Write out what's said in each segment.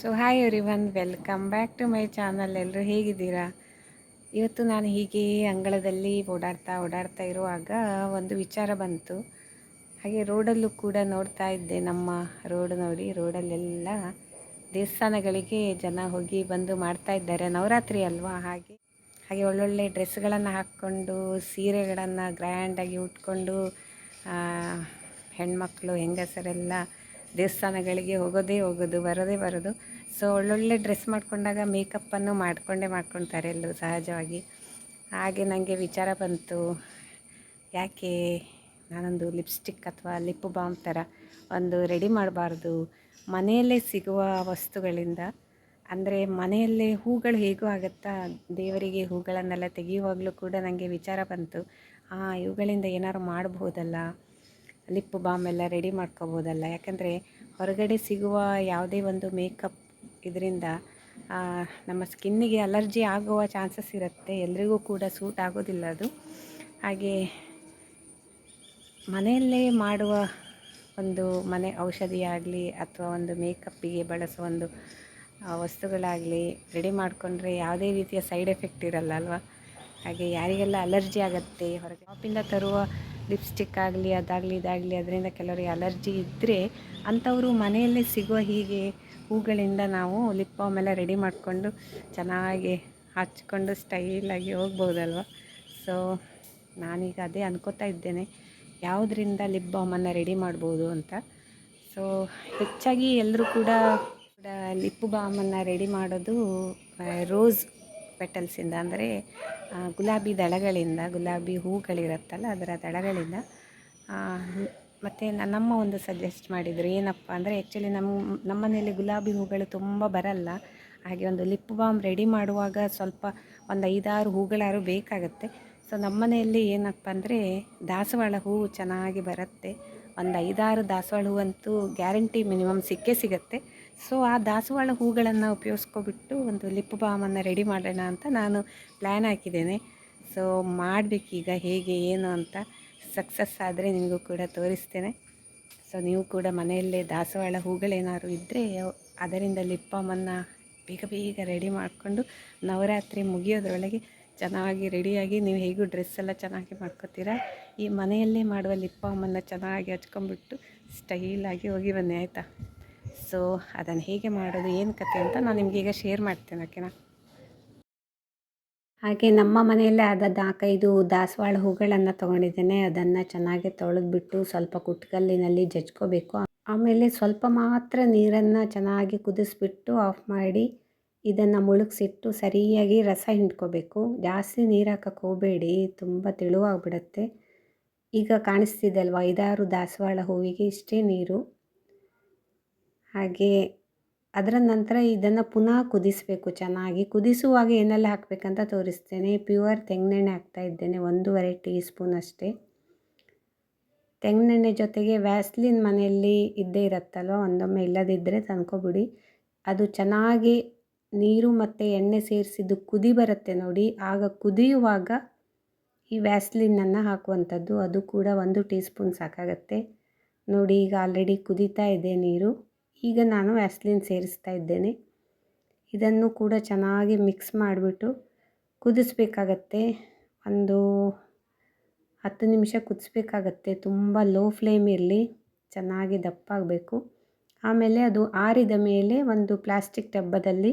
So hi everyone welcome back to my channel ಎಲ್ಲರೂ ಹೇಗಿದ್ದೀರಾ? ಇವತ್ತು ನಾನು ಹೀಗೆ ಅಂಗಳದಲ್ಲಿ ಓಡಾಡ್ತಾ ಓಡಾಡ್ತಾ ಇರುವಾಗ ಒಂದು ವಿಚಾರ ಬಂತು. ಹಾಗೆ ರೋಡಲ್ಲೂ ಕೂಡ ನೋಡ್ತಾ ಇದ್ದೆ ನಮ್ಮ ರೋಡ್ ನೋಡಿ. ರೋಡಲ್ಲೆಲ್ಲ ದೇವಸ್ಥಾನಗಳಿಗೆ ಜನ ಹೋಗಿ ಬಂದು ಮಾಡ್ತಾ ಇದ್ದಾರೆ. ನವರಾತ್ರಿ ಅಲ್ವಾ? ಹಾಗೆ ಹಾಗೆ ಒಳ್ಳೊಳ್ಳೆ ಡ್ರೆಸ್ಗಳನ್ನು ಹಾಕ್ಕೊಂಡು, ಸೀರೆಗಳನ್ನು ಗ್ರ್ಯಾಂಡಾಗಿ ಉಟ್ಕೊಂಡು ಹೆಣ್ಮಕ್ಳು, ಹೆಂಗಸರೆಲ್ಲ ದೇವಸ್ಥಾನಗಳಿಗೆ ಹೋಗೋದೇ ಹೋಗೋದು, ಬರೋದೇ ಬರೋದು. ಸೊ ಒಳ್ಳೊಳ್ಳೆ ಡ್ರೆಸ್ ಮಾಡ್ಕೊಂಡಾಗ ಮೇಕಪ್ಪನ್ನು ಮಾಡಿಕೊಂಡೇ ಮಾಡ್ಕೊತಾರೆ ಎಲ್ಲರೂ ಸಹಜವಾಗಿ. ಹಾಗೆ ನನಗೆ ವಿಚಾರ ಬಂತು, ಯಾಕೆ ನಾನೊಂದು ಲಿಪ್ಸ್ಟಿಕ್ ಅಥವಾ ಲಿಪ್ ಬಾಮ್ ಥರ ಒಂದು ರೆಡಿ ಮಾಡಬಾರ್ದು? ಮನೆಯಲ್ಲೇ ಸಿಗುವ ವಸ್ತುಗಳಿಂದ, ಅಂದರೆ ಮನೆಯಲ್ಲೇ ಹೂಗಳು ಹೇಗೂ ಆಗುತ್ತಾ? ದೇವರಿಗೆ ಹೂಗಳನ್ನೆಲ್ಲ ತೆಗೆಯುವಾಗಲೂ ಕೂಡ ನನಗೆ ವಿಚಾರ ಬಂತು. ಇವುಗಳಿಂದ ಏನಾದ್ರು ಮಾಡ್ಬೋದಲ್ಲ? ಲಿಪ್ ಬಾಮ್ ಎಲ್ಲ ರೆಡಿ ಮಾಡ್ಕೋಬೋದಲ್ಲ. ಯಾಕಂದರೆ ಹೊರಗಡೆ ಸಿಗುವ ಯಾವುದೇ ಒಂದು ಮೇಕಪ್ ಇದರಿಂದ ನಮ್ಮ ಸ್ಕಿನ್ನಿಗೆ ಅಲರ್ಜಿ ಆಗುವ ಚಾನ್ಸಸ್ ಇರುತ್ತೆ. ಎಲ್ರಿಗೂ ಕೂಡ ಸೂಟ್ ಆಗೋದಿಲ್ಲ ಅದು. ಹಾಗೆ ಮನೆಯಲ್ಲೇ ಮಾಡುವ ಒಂದು ಮನೆ ಔಷಧಿಯಾಗಲಿ ಅಥವಾ ಒಂದು ಮೇಕಪ್ಪಿಗೆ ಬಳಸುವ ಒಂದು ವಸ್ತುಗಳಾಗಲಿ ರೆಡಿ ಮಾಡಿಕೊಂಡ್ರೆ ಯಾವುದೇ ರೀತಿಯ ಸೈಡ್ ಎಫೆಕ್ಟ್ ಇರಲ್ಲ ಅಲ್ವಾ? ಹಾಗೆ ಯಾರಿಗೆಲ್ಲ ಅಲರ್ಜಿ ಆಗುತ್ತೆ, ಹೊರಗೆ ಶಾಪಿಂದ ತರುವ ಲಿಪ್ಸ್ಟಿಕ್ ಆಗಲಿ, ಅದಾಗಲಿ, ಇದಾಗಲಿ, ಅದರಿಂದ ಕೆಲವರಿಗೆ ಅಲರ್ಜಿ ಇದ್ದರೆ ಅಂಥವರು ಮನೆಯಲ್ಲೇ ಸಿಗುವ ಹೀಗೆ ಹೂಗಳಿಂದ ನಾವು ಲಿಪ್ ಬಾಮ್ ಎಲ್ಲ ರೆಡಿ ಮಾಡಿಕೊಂಡು ಚೆನ್ನಾಗಿ ಹಚ್ಕೊಂಡು ಸ್ಟೈಲಾಗಿ ಹೋಗ್ಬೋದಲ್ವ? ಸೊ ನಾನೀಗ ಅದೇ ಅನ್ಕೋತಾ ಇದ್ದೇನೆ. ಯಾವುದರಿಂದ ಲಿಪ್ ಬಾಮನ್ನು ರೆಡಿ ಮಾಡ್ಬೋದು ಅಂತ. ಸೊ ಹೆಚ್ಚಾಗಿ ಎಲ್ಲರೂ ಕೂಡ ಕೂಡ ಲಿಪ್ ಬಾಮನ್ನು ರೆಡಿ ಮಾಡೋದು ರೋಸ್ ಪೆಟಲ್ಸಿಂದ ಅಂದರೆ ಗುಲಾಬಿ ದಳಗಳಿಂದ, ಗುಲಾಬಿ ಹೂಗಳಿರುತ್ತಲ್ಲ ಅದರ ದಳಗಳಿಂದ ಮತ್ತು ನಮ್ಮ ಒಂದು ಸಜೆಸ್ಟ್ ಮಾಡಿದರು, ಏನಪ್ಪ ಅಂದರೆ ಆ್ಯಕ್ಚುಲಿ ನಮ್ಮ ನಮ್ಮ ಮನೆಯಲ್ಲಿ ಗುಲಾಬಿ ಹೂಗಳು ತುಂಬ ಬರಲ್ಲ. ಹಾಗೆ ಒಂದು ಲಿಪ್ ಬಾಮ್ ರೆಡಿ ಮಾಡುವಾಗ ಸ್ವಲ್ಪ ಒಂದು ಐದಾರು ಹೂಗಳಾರು ಬೇಕಾಗುತ್ತೆ. ಸೊ ನಮ್ಮ ಮನೆಯಲ್ಲಿ ಏನಪ್ಪ ಅಂದರೆ ದಾಸವಾಳ ಹೂವು ಚೆನ್ನಾಗಿ ಬರುತ್ತೆ. ಒಂದು ಐದಾರು ದಾಸವಾಳ ಹೂವಂತೂ ಗ್ಯಾರಂಟಿ ಮಿನಿಮಮ್ ಸಿಕ್ಕೇ ಸಿಗುತ್ತೆ. ಸೊ ಆ ದಾಸವಾಳ ಹೂಗಳನ್ನು ಉಪಯೋಗಿಸ್ಕೊಬಿಟ್ಟು ಒಂದು ಲಿಪ್ ಬಾಮನ್ನು ರೆಡಿ ಮಾಡೋಣ ಅಂತ ನಾನು ಪ್ಲ್ಯಾನ್ ಹಾಕಿದ್ದೇನೆ. ಸೊ ಮಾಡಬೇಕೀಗ, ಹೇಗೆ, ಏನು ಅಂತ ಸಕ್ಸಸ್ ಆದರೆ ನಿಮಗೂ ಕೂಡ ತೋರಿಸ್ತೇನೆ. ಸೊ ನೀವು ಕೂಡ ಮನೆಯಲ್ಲೇ ದಾಸವಾಳ ಹೂಗಳೇನಾದ್ರು ಇದ್ದರೆ ಅದರಿಂದ ಲಿಪ್ ಬಾಮನ್ನು ಬೇಗ ಬೇಗ ರೆಡಿ ಮಾಡಿಕೊಂಡು ನವರಾತ್ರಿ ಮುಗಿಯೋದ್ರೊಳಗೆ ಚೆನ್ನಾಗಿ ರೆಡಿಯಾಗಿ ನೀವು ಹೇಗೂ ಡ್ರೆಸ್ ಎಲ್ಲ ಚೆನ್ನಾಗಿ ಮಾಡ್ಕೋತೀರಾ? ಈ ಮನೆಯಲ್ಲೇ ಮಾಡುವ ಲಿಪ್ ಬಾಮನ್ನು ಚೆನ್ನಾಗಿ ಹಚ್ಕೊಂಡ್ಬಿಟ್ಟು ಸ್ಟೈಲಾಗಿ ಹೋಗಿ ಬನ್ನಿ, ಆಯಿತಾ? ಸೊ ಅದನ್ನು ಹೇಗೆ ಮಾಡೋದು ಏನು ಕತೆ ಅಂತ ನಾನು ನಿಮಗೀಗ ಶೇರ್ ಮಾಡ್ತೇನೆ ಓಕೆನಾ ಹಾಗೆ ನಮ್ಮ ಮನೆಯಲ್ಲೇ ಆದ ನಾಲ್ಕೈದು ದಾಸವಾಳ ಹೂಗಳನ್ನು ತೊಗೊಂಡಿದ್ದೇನೆ, ಅದನ್ನು ಚೆನ್ನಾಗಿ ತೊಳೆದ್ಬಿಟ್ಟು ಸ್ವಲ್ಪ ಕುಟ್ಕಲ್ಲಿನಲ್ಲಿ ಜಜ್ಕೋಬೇಕು. ಆಮೇಲೆ ಸ್ವಲ್ಪ ಮಾತ್ರ ನೀರನ್ನು ಚೆನ್ನಾಗಿ ಕುದಿಸ್ಬಿಟ್ಟು ಆಫ್ ಮಾಡಿ ಇದನ್ನು ಮುಳುಗಿಸಿಟ್ಟು ಸರಿಯಾಗಿ ರಸ ಹಿಂಡ್ಕೋಬೇಕು. ಜಾಸ್ತಿ ನೀರು ಹಾಕಕ್ಕೆ ಹೋಗಬೇಡಿ, ತುಂಬ ತೆಳುವಾಗಿಬಿಡತ್ತೆ. ಈಗ ಕಾಣಿಸ್ತಿದೆ ಅಲ್ವಾ, ಐದಾರು ದಾಸವಾಳ ಹೂವಿಗೆ ಇಷ್ಟೇ ನೀರು. ಹಾಗೆ ಅದರ ನಂತರ ಇದನ್ನು ಪುನಃ ಕುದಿಸಬೇಕು, ಚೆನ್ನಾಗಿ. ಕುದಿಸುವಾಗ ಏನೆಲ್ಲ ಹಾಕಬೇಕಂತ ತೋರಿಸ್ತೇನೆ. ಪ್ಯೂರ್ ತೆಂಗಿನೆಣ್ಣೆ ಹಾಕ್ತಾ ಇದ್ದೇನೆ, ಒಂದೂವರೆ ಟೀ ಸ್ಪೂನ್ ಅಷ್ಟೇ. ತೆಂಗಿನೆಣ್ಣೆ ಜೊತೆಗೆ ವ್ಯಾಸ್ಲಿನ್ ಮನೆಯಲ್ಲಿ ಇದ್ದೇ ಇರುತ್ತಲ್ವ? ಒಂದೊಮ್ಮೆ ಇಲ್ಲದಿದ್ದರೆ ತಂದ್ಕೊಬಿಡಿ. ಅದು ಚೆನ್ನಾಗಿ ನೀರು ಮತ್ತು ಎಣ್ಣೆ ಸೇರಿಸಿದ್ದು ಕುದಿ ಬರುತ್ತೆ ನೋಡಿ. ಆಗ ಕುದಿಯುವಾಗ ಈ ವ್ಯಾಸ್ಲಿನನ್ನು ಹಾಕುವಂಥದ್ದು. ಅದು ಕೂಡ ಒಂದು ಟೀ ಸ್ಪೂನ್ ಸಾಕಾಗತ್ತೆ. ನೋಡಿ, ಈಗ ಆಲ್ರೆಡಿ ಕುದೀತಾ ಇದೆ ನೀರು. ಈಗ ನಾನು ವ್ಯಾಸ್ಲಿನ್ ಸೇರಿಸ್ತಾ ಇದ್ದೇನೆ. ಇದನ್ನು ಕೂಡ ಚೆನ್ನಾಗಿ ಮಿಕ್ಸ್ ಮಾಡಿಬಿಟ್ಟು ಕುದಿಸ್ಬೇಕಾಗತ್ತೆ. ಒಂದು ಹತ್ತು ನಿಮಿಷ ಕುದಿಸ್ಬೇಕಾಗತ್ತೆ. ತುಂಬ ಲೋ ಫ್ಲೇಮ್ ಇರಲಿ, ಚೆನ್ನಾಗಿ ದಪ್ಪಾಗಬೇಕು. ಆಮೇಲೆ ಅದು ಆರಿದ ಮೇಲೆ ಒಂದು ಪ್ಲಾಸ್ಟಿಕ್ ಡಬ್ಬದಲ್ಲಿ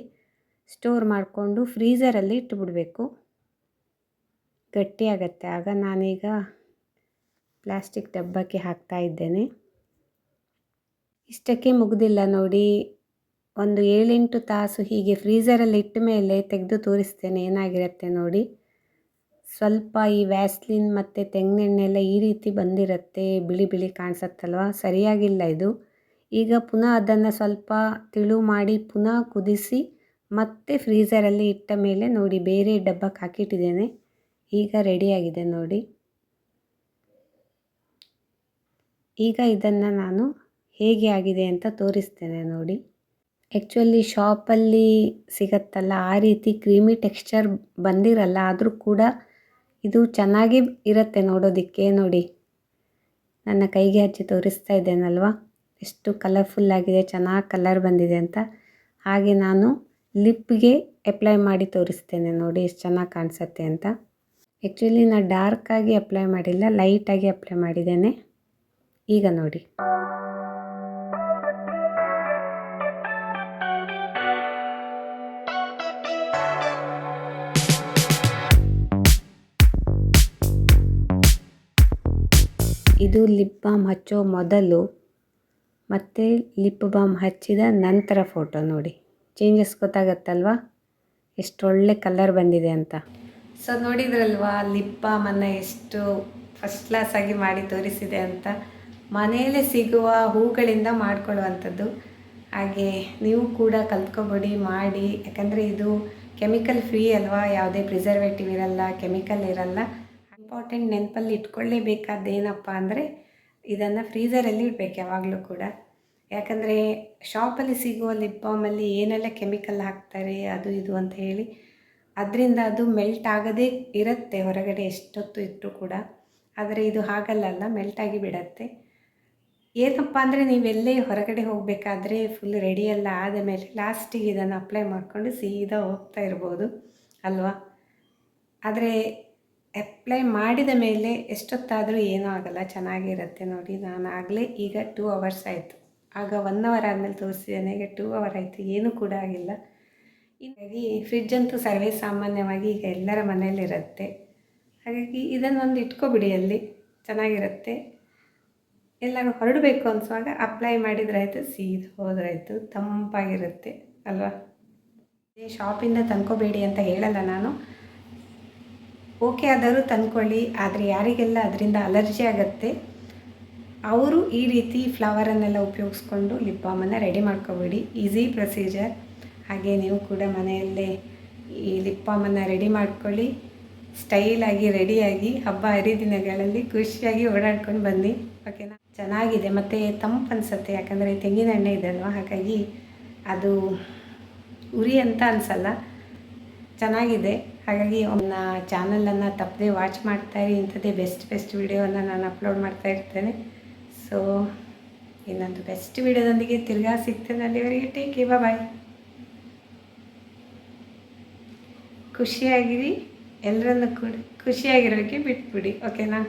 ಸ್ಟೋರ್ ಮಾಡಿಕೊಂಡು ಫ್ರೀಝರಲ್ಲಿ ಇಟ್ಟುಬಿಡಬೇಕು ಗಟ್ಟಿಯಾಗತ್ತೆ. ಆಗ ನಾನೀಗ ಪ್ಲಾಸ್ಟಿಕ್ ಡಬ್ಬಕ್ಕೆ ಹಾಕ್ತಾ ಇದ್ದೇನೆ. ಇಷ್ಟಕ್ಕೆ ಮುಗ್ದಿಲ್ಲ ನೋಡಿ. ಒಂದು ಏಳೆಂಟು ತಾಸು ಹೀಗೆ ಫ್ರೀಝರಲ್ಲಿ ಇಟ್ಟ ಮೇಲೆ ತೆಗೆದು ತೋರಿಸ್ತೇನೆ ಏನಾಗಿರುತ್ತೆ ನೋಡಿ. ಸ್ವಲ್ಪ ಈ ವ್ಯಾಸ್ಲಿನ್ ಮತ್ತು ತೆಂಗಿನೆಣ್ಣೆ ಎಲ್ಲ ಈ ರೀತಿ ಬಂದಿರುತ್ತೆ, ಬಿಳಿ ಬಿಳಿ ಕಾಣಿಸತ್ತಲ್ವ? ಸರಿಯಾಗಿಲ್ಲ ಇದು. ಈಗ ಪುನಃ ಅದನ್ನು ಸ್ವಲ್ಪ ತಿಳು ಮಾಡಿ ಪುನಃ ಕುದಿಸಿ ಮತ್ತೆ ಫ್ರೀಝರಲ್ಲಿ ಇಟ್ಟ ಮೇಲೆ ನೋಡಿ, ಬೇರೆ ಡಬ್ಬಕ್ಕೆ ಹಾಕಿಟ್ಟಿದ್ದೇನೆ. ಈಗ ರೆಡಿಯಾಗಿದೆ ನೋಡಿ. ಈಗ ಇದನ್ನು ನಾನು ಹೇಗೆ ಆಗಿದೆ ಅಂತ ತೋರಿಸ್ತೇನೆ ನೋಡಿ. ಆ್ಯಕ್ಚುಲಿ ಶಾಪಲ್ಲಿ ಸಿಗತ್ತಲ್ಲ, ಆ ರೀತಿ ಕ್ರೀಮಿ ಟೆಕ್ಸ್ಚರ್ ಬಂದಿರಲ್ಲ, ಆದರೂ ಕೂಡ ಇದು ಚೆನ್ನಾಗಿ ಇರುತ್ತೆ ನೋಡೋದಕ್ಕೆ ನೋಡಿ. ನನ್ನ ಕೈಗೆ ಹಚ್ಚಿ ತೋರಿಸ್ತಾ ಇದ್ದೇನಲ್ವ? ಎಷ್ಟು ಕಲರ್ಫುಲ್ ಆಗಿದೆ, ಚೆನ್ನಾಗಿ ಕಲರ್ ಬಂದಿದೆ ಅಂತ. ಹಾಗೆ ನಾನು ಲಿಪ್ಗೆ ಅಪ್ಲೈ ಮಾಡಿ ತೋರಿಸ್ತೇನೆ ನೋಡಿ ಎಷ್ಟು ಚೆನ್ನಾಗಿ ಕಾಣಿಸುತ್ತೆ ಅಂತ. ಆ್ಯಕ್ಚುಲಿ ನಾನು ಡಾರ್ಕಾಗಿ ಅಪ್ಲೈ ಮಾಡಿಲ್ಲ ಲೈಟಾಗಿ ಅಪ್ಲೈ ಮಾಡಿದ್ದೇನೆ. ಈಗ ನೋಡಿ. ಇದು ಲಿಪ್ ಬಾಮ್ ಹಚ್ಚೋ ಮೊದಲು ಮತ್ತು ಲಿಪ್ ಬಾಮ್ ಹಚ್ಚಿದ ನಂತರ ಫೋಟೋ ನೋಡಿ. ಚೇಂಜಸ್ ಗೊತ್ತಾಗತ್ತಲ್ವಾ? ಎಷ್ಟೊಳ್ಳೆ ಕಲರ್ ಬಂದಿದೆ ಅಂತ. ಸೊ ನೋಡಿದ್ರಲ್ವಾ ಲಿಪ್ ಬಾಮನ್ನು ಎಷ್ಟು ಫಸ್ಟ್ ಕ್ಲಾಸಾಗಿ ಮಾಡಿ ತೋರಿಸಿದೆ ಅಂತ. ಮನೆಯಲ್ಲೇ ಸಿಗುವ ಹೂಗಳಿಂದ ಮಾಡ್ಕೊಳ್ಳುವಂಥದ್ದು. ಹಾಗೆ ನೀವು ಕೂಡ ಕಲ್ತ್ಕೊಬಿಡಿ, ಮಾಡಿ. ಯಾಕಂದರೆ ಇದು ಕೆಮಿಕಲ್ ಫ್ರೀ ಅಲ್ವಾ? ಯಾವುದೇ ಪ್ರಿಸರ್ವೇಟಿವ್ ಇರಲ್ಲ ಕೆಮಿಕಲ್ ಇರಲ್ಲ. ಇಂಪಾರ್ಟೆಂಟ್ ನೆನಪಲ್ಲಿ ಇಟ್ಕೊಳ್ಳೇಬೇಕಾದ ಏನಪ್ಪ ಅಂದರೆ ಇದನ್ನು ಫ್ರೀಸರಲ್ಲಿ ಇಡಬೇಕು ಯಾವಾಗಲೂ ಕೂಡ. ಯಾಕಂದರೆ ಶಾಪಲ್ಲಿ ಸಿಗುವ ಲಿಪ್ ಬಾಮಲ್ಲಿ ಏನೆಲ್ಲ ಕೆಮಿಕಲ್ ಹಾಕ್ತಾರೆ, ಅದು ಇದು ಅಂತ ಹೇಳಿ ಅದರಿಂದ ಅದು ಮೆಲ್ಟ್ ಆಗದೇ ಇರುತ್ತೆ ಹೊರಗಡೆ ಎಷ್ಟೊತ್ತು ಇಟ್ಟರು ಕೂಡ. ಆದರೆ ಇದು ಹಾಗಲ್ಲಲ್ಲ, ಮೆಲ್ಟ್ ಆಗಿ ಬಿಡತ್ತೆ. ಏನಪ್ಪ ಅಂದರೆ ನೀವೆಲ್ಲೇ ಹೊರಗಡೆ ಹೋಗಬೇಕಾದ್ರೆ ಫುಲ್ ರೆಡಿ ಎಲ್ಲ ಆದ ಮೇಲೆ ಲಾಸ್ಟಿಗೆ ಇದನ್ನು ಅಪ್ಲೈ ಮಾಡಿಕೊಂಡು ಸೀದಾ ಹೋಗ್ತಾ ಇರ್ಬೋದು, ಅಲ್ವಾ? ಆದರೆ ಅಪ್ಲೈ ಮಾಡಿದ ಮೇಲೆ ಎಷ್ಟೊತ್ತಾದರೂ ಏನೂ ಆಗಲ್ಲ, ಚೆನ್ನಾಗಿರುತ್ತೆ ನೋಡಿ ನಾನು ಆಗಲೇ ಈಗ ಟೂ ಅವರ್ಸ್ ಆಯಿತು. ಆಗ ಒನ್ ಅವರ್ ಆದಮೇಲೆ ತೋರಿಸಿದ್ದೇನೆ ಈಗ ಟೂ ಅವರ್ ಆಯಿತು, ಏನೂ ಕೂಡ ಆಗಿಲ್ಲ. ಹೀಗಾಗಿ ಫ್ರಿಜ್ ಅಂತೂ ಸರ್ವೇ ಸಾಮಾನ್ಯವಾಗಿ ಈಗ ಎಲ್ಲರ ಮನೆಯಲ್ಲಿರುತ್ತೆ. ಹಾಗಾಗಿ ಇದನ್ನೊಂದು ಇಟ್ಕೊಬಿಡಿ ಅಲ್ಲಿ, ಚೆನ್ನಾಗಿರುತ್ತೆ. ಎಲ್ಲರೂ ಹೊರಡಬೇಕು ಅನಿಸುವಾಗ ಅಪ್ಲೈ ಮಾಡಿದ್ರಾಯಿತು ಸೀದಾ ಹೋದ್ರಾಯಿತು, ತಂಪಾಗಿರುತ್ತೆ, ಅಲ್ವಾ? ಶಾಪಿಂದ ತಂದ್ಕೋಬೇಡಿ ಅಂತ ಹೇಳಲ್ಲ ನಾನು. ಓಕೆ ಆದರೂ ತಂದ್ಕೊಳ್ಳಿ, ಆದರೆ ಯಾರಿಗೆಲ್ಲ ಅದರಿಂದ ಅಲರ್ಜಿ ಆಗುತ್ತೆ, ಅವರು ಈ ರೀತಿ ಫ್ಲವರನ್ನೆಲ್ಲ ಉಪಯೋಗಿಸ್ಕೊಂಡು ಲಿಪ್ ಬಾಮನ್ನು ರೆಡಿ ಮಾಡ್ಕೋಬೇಡಿ. Easy procedure. ಹಾಗೆ ನೀವು ಕೂಡ ಮನೆಯಲ್ಲೇ ಈ ಲಿಪ್ ಬಾಮನ್ನು ರೆಡಿ ಮಾಡ್ಕೊಳ್ಳಿ. ಸ್ಟೈಲಾಗಿ ರೆಡಿಯಾಗಿ ಹಬ್ಬ ಹರಿದಿನಗಳಲ್ಲಿ ಖುಷಿಯಾಗಿ ಓಡಾಡ್ಕೊಂಡು ಬನ್ನಿ. ಓಕೆನಾ ಚೆನ್ನಾಗಿದೆ. ಮತ್ತು ತಂಪು ಅನಿಸುತ್ತೆ, ಯಾಕಂದರೆ ತೆಂಗಿನ ಎಣ್ಣೆ ಇದೆ ಅಲ್ವಾ ಹಾಗಾಗಿ ಅದು ಉರಿ ಅಂತ ಅನಿಸಲ್ಲ. ಚೆನ್ನಾಗಿದೆ. ಹಾಗಾಗಿ ನನ್ನ ಚಾನಲನ್ನು ತಪ್ಪದೆ ವಾಚ್ ಮಾಡ್ತಾಯಿರಿ ಇಂಥದ್ದೇ ಬೆಸ್ಟ್ ಬೆಸ್ಟ್ ವೀಡಿಯೋನ ನಾನು ಅಪ್ಲೋಡ್ ಮಾಡ್ತಾ ಇರ್ತೇನೆ. ಸೊ ಇನ್ನೊಂದು ಬೆಸ್ಟ್ ವಿಡಿಯೋದೊಂದಿಗೆ ತಿರ್ಗಾ ಸಿಗ್ತೇನೆ ಅಲ್ಲಿವರೆಗೆ. ಟೇಕ್ ಬಾಯ್ ಖುಷಿಯಾಗಿರಿ ಎಲ್ಲರನ್ನು ಕೂಡ ಖುಷಿಯಾಗಿರೋಕ್ಕೆ ಬಿಟ್ಬಿಡಿ ಓಕೆನಾ